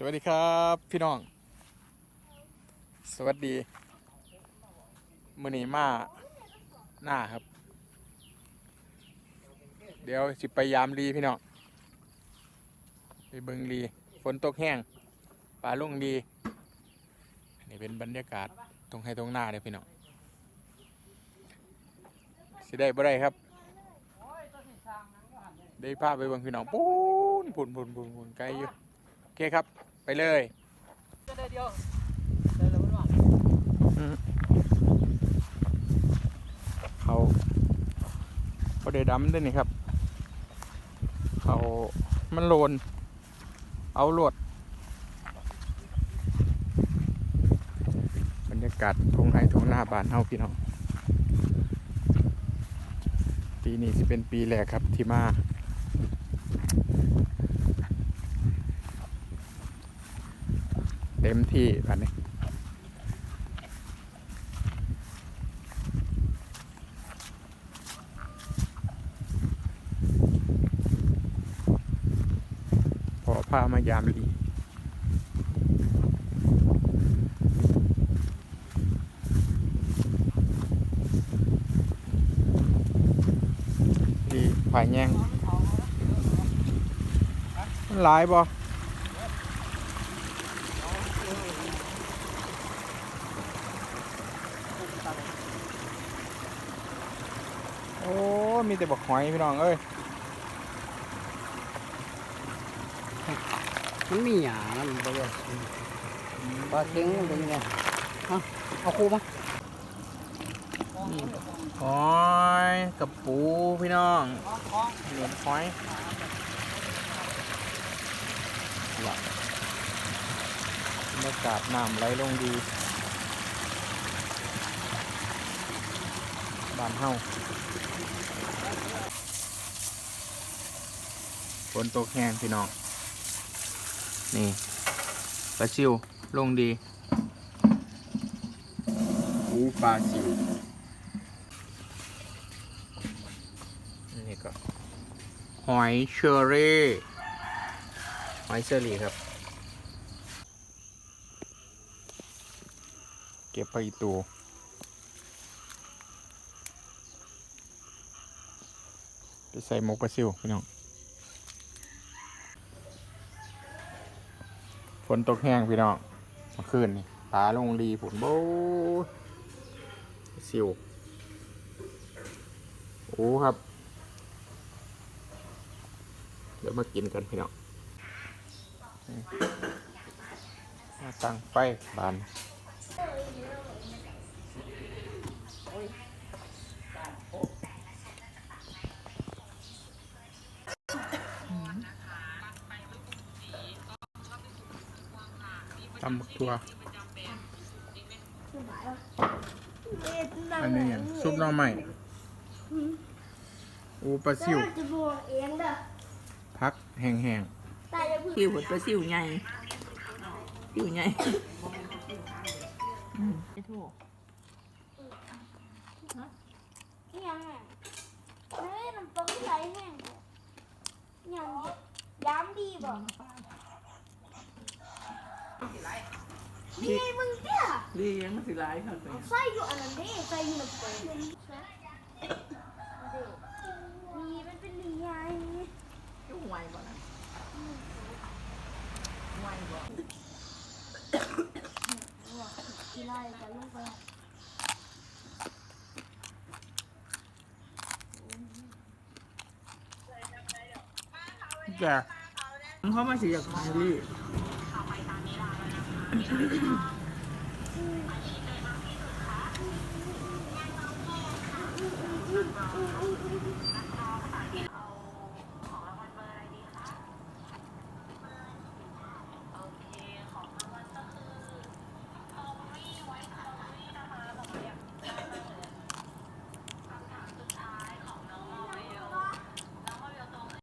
สวัสดีครับพี่น้อง สวัสดีมือนีมาหน้าครับ เดี๋ยวสิไปยามรีพี่น้องไปเบิงรีฝนตกแห้งป่าลุ่งดีนนี้เป็นบรรยากาศตรงให้ตรงหน้าเลยพี่น้องสิได้บ่ได้ครับได้ภาพไปเบิงพี่น้องปูนผุนผุนผุนผุนไกลอยู่ เคครับ ไปเลยจะได้เดียวได้แล้วมันว่าเขาเขาได้ดำด้วยนี่ครับ เขามันโลน เอาโลดบรรยากาศทงไห้ทงหน้าบ้านเฮาพี่น้อง ปีนี้สิเป็นปีแรกครับที่มา เต็มที่บัดนี้พอพามายามลีดีผายแยงหลายบ่โอ้ มีแต่บักหอยพี่น้องเอ้ยมันมีหยามันบ่ได้ปลาเค็งมันเป็นไงเอาเอาคู่ปะหอยกับปูพี่น้องเหลือหอยหลับบรรยากาศน้ำไหลลงดี บ้านเฮาฝนตกแห้งพี่น้อง นี่ปลาซิวลงดีปูปลาซิวนี่ก็หอยเชอรี่หอยเชอรี่ครับ เก็บไปอีกตัว ไปใส่หมกปลาซิวพี่น้องฝนตกแห้งพี่น้องเมื่อคืนนี่ปลาลงรีผุนโบาซิวโอ้ครับ เดี๋ยวมากินกันพี่น้องมาตั้งไฟบานำบักทั่วอันนี้อย่างซุปหน่อไม้อูปลาซิวจะบอกเองเด้อพักแห้งตายจะพึ่งคิวปลาซิวใหญ่ซิวใหญ่อืมไม่ถูกยังไงเฮ้ยน้ำต้มไหลแห้งยังย้ำดีบ่นี่ไงมึงเนี่ยดียังมันสิร้ายเขาไปใส่อยู่อันนั้นดิใส่อยู่ในกล่องนี่มันเป็นลีไงยุ่งไวบ่นะไวบ่กีฬาจะลูกไปๆแก่เขามาสิอยากขายดี เ